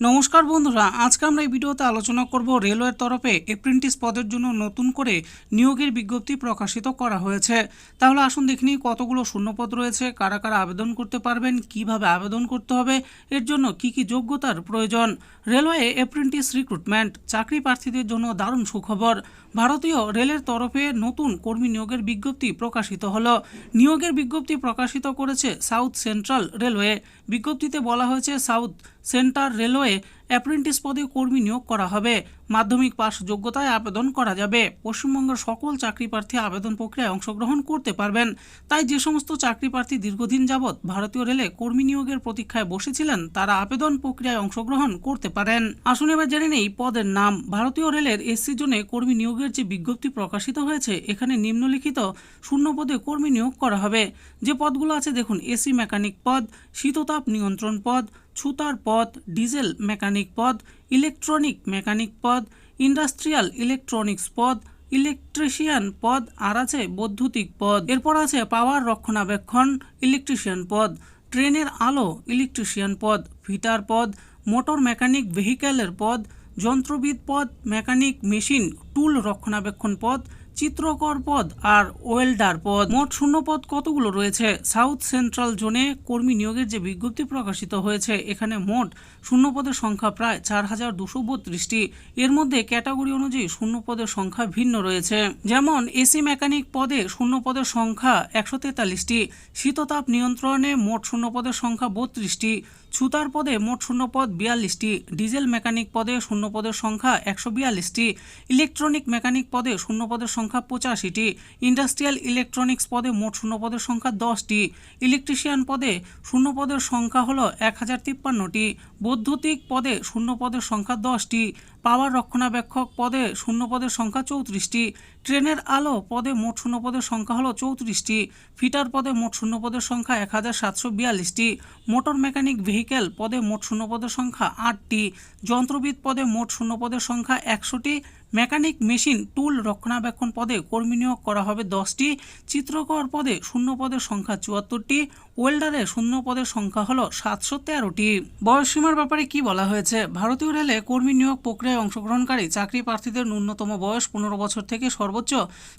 নমস্কার বন্ধুরা, আজকে আমরা এই ভিডিওতে আলোচনা করব রেলওয়ের তরফে এপ্রেন্টিস পদের জন্য নতুন করে নিয়োগের বিজ্ঞপ্তি প্রকাশিত করা হয়েছে। তাহলে আসুন দেখি নিই কতগুলো শূন্যপদ রয়েছে, কারা কারা আবেদন করতে পারবেন, কীভাবে আবেদন করতে হবে, এর জন্য কি কি যোগ্যতার প্রয়োজন। রেলওয়ে এপ্রেন্টিস রিক্রুটমেন্ট চাকরি প্রার্থীদের জন্য দারুণ সুখবর। ভারতীয় রেলের তরফে নতুন কর্মী নিয়োগের বিজ্ঞপ্তি প্রকাশিত হলো। নিয়োগের বিজ্ঞপ্তি প্রকাশিত করেছে সাউথ সেন্ট্রাল রেলওয়ে। বিজ্ঞপ্তিতে বলা হয়েছে south centre railway Okay. Apprentice পদে কর্মী নিয়োগ করা হবে। মাধ্যমিক পাস যোগ্যতায় আবেদন করা যাবে। পশ্চিমবঙ্গের সকল চাকরি প্রার্থী আবেদন প্রক্রিয়ায় অংশগ্রহণ করতে পারবেন। তাই যে সমস্ত চাকরি প্রার্থী দীর্ঘদিন যাবৎ ভারতীয় রেলে কর্মী নিয়োগের প্রতীক্ষায় বসেছিলেন, তারা আবেদন প্রক্রিয়ায় অংশগ্রহণ করতে পারেন। আসুন এবার জেনে নেই পদের নাম। ভারতীয় রেলের এসসি জোনে কর্মী নিয়োগের যে বিজ্ঞপ্তি প্রকাশিত হয়েছে, এখানে নিম্নলিখিত শূন্য পদে কর্মী নিয়োগ করা হবে। যে পদগুলো আছে দেখুন, এসি মেকানিক পদ, শীততাপ নিয়ন্ত্রণ পদ, ছুতার পদ, ডিজেল মেকানিক পদ, ইলেকট্রনিক মেকানিক পদ, ইন্ডাস্ট্রিয়াল ইলেকট্রনিক্স পদ, ইলেকট্রিশিয়ান পদ, আর আছে বৈদ্যুতিক পদ। এরপর আছে পাওয়ার রক্ষণাবেক্ষণ, ইলেকট্রিশিয়ান পদ। ট্রেনের আলো, ইলেকট্রিশিয়ান পদ। ফিটার পদ। মোটর মেকানিক ভেহিক্যালের পদ। যন্ত্রবিদ পদ। মেকানিক মেশিন, টুল রক্ষণাবেক্ষণ পদ। চিত্রকর পদ আর ওয়েল্ডার পদ। মোট শূন্য পদ কতগুলো রয়েছে? সাউথ সেন্ট্রাল জোনে কর্মী নিয়োগের যে বিজ্ঞপ্তি প্রকাশিত হয়েছে, এখানে মোট শূন্য পদের সংখ্যা প্রায় চার হাজার দুশো বত্রিশটি। এর মধ্যে ক্যাটাগরি অনুযায়ী শূন্য পদের সংখ্যা ভিন্ন রয়েছে। যেমন, এসি মেকানিক পদে শূন্য পদের সংখ্যা একশো তেতাল্লিশটি, শীততাপ নিয়ন্ত্রণে মোট শূন্য পদের সংখ্যা বত্রিশটি, ছুতার পদে মোট শূন্য পদ বিয়াল্লিশটি, ডিজেল মেকানিক পদে শূন্য পদের সংখ্যা একশো বিয়াল্লিশটি, ইলেকট্রনিক মেকানিক পদে শূন্য পদের সংখ্যা পঁচাশিটি। ইন্ডাস্ট্রিয়াল ইলেকট্রনিক্স পদে মোট শূন্য পদের সংখ্যা দশটি। ইলেকট্রিশিয়ান পদে শূন্য পদের সংখ্যা হল এক হাজার তিপ্পান্নটি। বৈদ্যুতিক পদে শূন্য পদের সংখ্যা দশটি। পাওয়ার রক্ষণাবেক্ষক পদে শূন্য পদের সংখ্যা চৌত্রিশটি। ট্রেনের আলো পদে মোট শূন্য পদের সংখ্যা হলো চৌত্রিশটি। ফিটার পদে মোট শূন্য পদের সংখ্যা এক হাজার সাতশো বিয়াল্লিশটি। মোটর মেকানিক ভেহিক্যাল পদে মোট শূন্য পদের সংখ্যা আটটি। যন্ত্রবিদ পদে মোট শূন্য পদের সংখ্যা একশোটি। মেকানিক মেশিন টুল রক্ষণাবেক্ষণ পদে কর্মী নিয়োগ করা হবে দশটি। চিত্রকর পদে শূন্য পদের সংখ্যা চুয়াত্তরটি। ওয়েল্ডারে শূন্য পদের সংখ্যা হলো সাতশো তেরোটি। বয়সসীমার ব্যাপারে কি বলা হয়েছে? ভারতীয় রেলে কর্মী নিয়োগ প্রক্রিয়ায় অংশগ্রহণকারী চাকরি প্রার্থীদের ন্যূনতম বয়স পনেরো বছর থেকে সর্বোচ্চ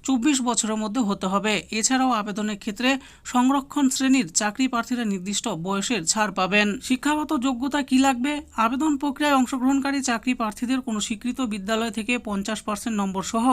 চব্বিশ বছরের মধ্যে হতে হবে। এছাড়াও আবেদনের ক্ষেত্রে সংরক্ষণ শ্রেণির চাকরি প্রার্থীরা নির্দিষ্ট বয়সের ছাড় পাবেন। শিক্ষাগত যোগ্যতা কি লাগবে? আবেদন প্রক্রিয়ায় অংশগ্রহণকারী চাকরি প্রার্থীদের কোনো স্বীকৃত বিদ্যালয় থেকে পঞ্চাশ পার্সেন্ট নম্বর সহ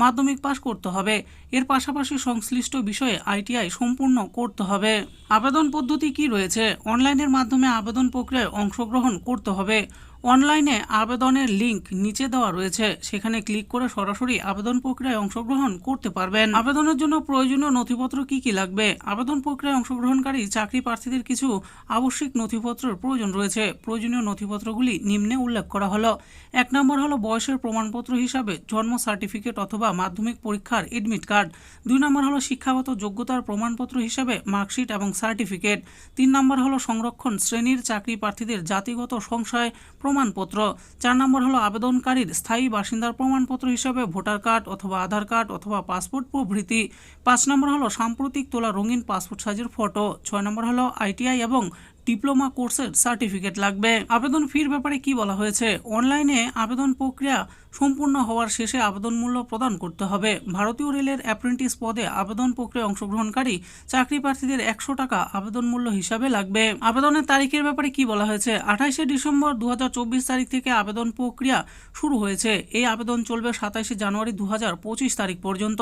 মাধ্যমিক পাশ করতে হবে। এর পাশাপাশি সংশ্লিষ্ট বিষয়ে আইটিআই সম্পূর্ণ করতে হবে। আবেদন পদ্ধতি কি রয়েছে? অনলাইনের মাধ্যমে আবেদন প্রক্রিয়ায় অংশগ্রহণ করতে হবে। অনলাইনে আবেদনের লিংক নিচে দেওয়া রয়েছে। সেখানে ক্লিক করে সরাসরি আবেদন প্রক্রিয়ায় অংশগ্রহণ করতে পারবেন। আবেদনের জন্য প্রয়োজনীয় নথিপত্র কি কি লাগবে? আবেদন প্রক্রিয়ায় অংশগ্রহণকারী চাকরি প্রার্থীদের কিছু আবশ্যিক নথিপত্রের প্রয়োজন রয়েছে। প্রয়োজনীয় নথিপত্রগুলি নিম্নে উল্লেখ করা হলো। এক নম্বর হলো বয়সের প্রমাণপত্র হিসাবে জন্ম সার্টিফিকেট অথবা মাধ্যমিক পরীক্ষার এডমিট কার্ড। দুই নম্বর হলো শিক্ষাগত যোগ্যতার প্রমাণপত্র হিসাবে মার্কশিট এবং সার্টিফিকেট। তিন নম্বর হলো সংরক্ষণ শ্রেণির চাকরি প্রার্থীদের জাতিগত সংশয় প্রমাণপত্র। চার নম্বর হলো আবেদনকারীর স্থায়ী বাসিন্দার প্রমাণপত্র হিসেবে ভোটার কার্ড অথবা আধার কার্ড অথবা পাসপোর্ট প্রভৃতি। পাঁচ নম্বর হলো সাম্প্রতিক তোলা রঙিন পাসপোর্ট সাইজের ফটো। ছয় নম্বর হলো আইটিআই এবং ডিপ্লোমা কোর্সের সার্টিফিকেট লাগবে। আবেদন ফির ব্যাপারে কি বলা হয়েছে? অনলাইনে আবেদন প্রক্রিয়া সম্পূর্ণ হওয়ার শেষে আবেদন মূল্য প্রদান করতে হবে। ভারতীয় রেলের অ্যাপ্রেন্টিস পদে আবেদন প্রক্রিয়া অংশগ্রহণকারী চাকরি প্রার্থীদের একশো টাকা আবেদন মূল্য হিসাবে লাগবে। আবেদনের তারিখের ব্যাপারে কি বলা হয়েছে? আঠাইশে ডিসেম্বর দু হাজার চব্বিশ তারিখ থেকে আবেদন প্রক্রিয়া শুরু হয়েছে। এই আবেদন চলবে সাতাইশে জানুয়ারি দু হাজার পঁচিশ তারিখ পর্যন্ত।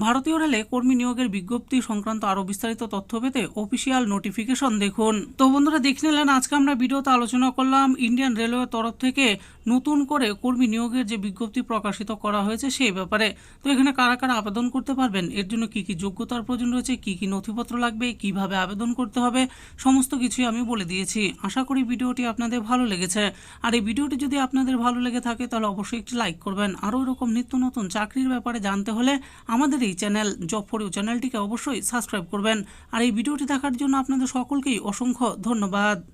ভারতীয় রেলে কর্মী নিয়োগের বিজ্ঞপ্তি সংক্রান্ত আরও বিস্তারিত তথ্য পেতে অফিসিয়াল নোটিফিকেশন দেখুন। তো বন্ধুরা দেখে নিলেন, আজকে আমরা ভিডিওতে আলোচনা করলাম ইন্ডিয়ান রেলওয়ের তরফ থেকে নতুন করে কর্মী নিয়োগের যে বিজ্ঞপ্তি প্রকাশিত করা হয়েছে সেই ব্যাপারে। তো এখানে কারা কারা আবেদন করতে পারবেন? এর জন্য কি কি যোগ্যতার প্রয়োজন রয়েছে? কি কি নথিপত্র লাগবে? কীভাবে আবেদন করতে হবে? সমস্ত কিছুই আমি বলে দিয়েছি। আশা করি ভিডিওটি আপনাদের ভালো লেগেছে। আর এই ভিডিওটি যদি আপনাদের ভালো লেগে থাকে, তাহলে অবশ্যই একটি লাইক করবেন। আরও এরকম নিত্য নতুন চাকরির ব্যাপারে জানতে হলে আমাদের এই চ্যানেল জব ফর ইউ চ্যানেলটিকে অবশ্যই সাবস্ক্রাইব করবেন। আর এই ভিডিওটি দেখার জন্য আপনাদের সকলকেই অসংখ্য ধন্যবাদ।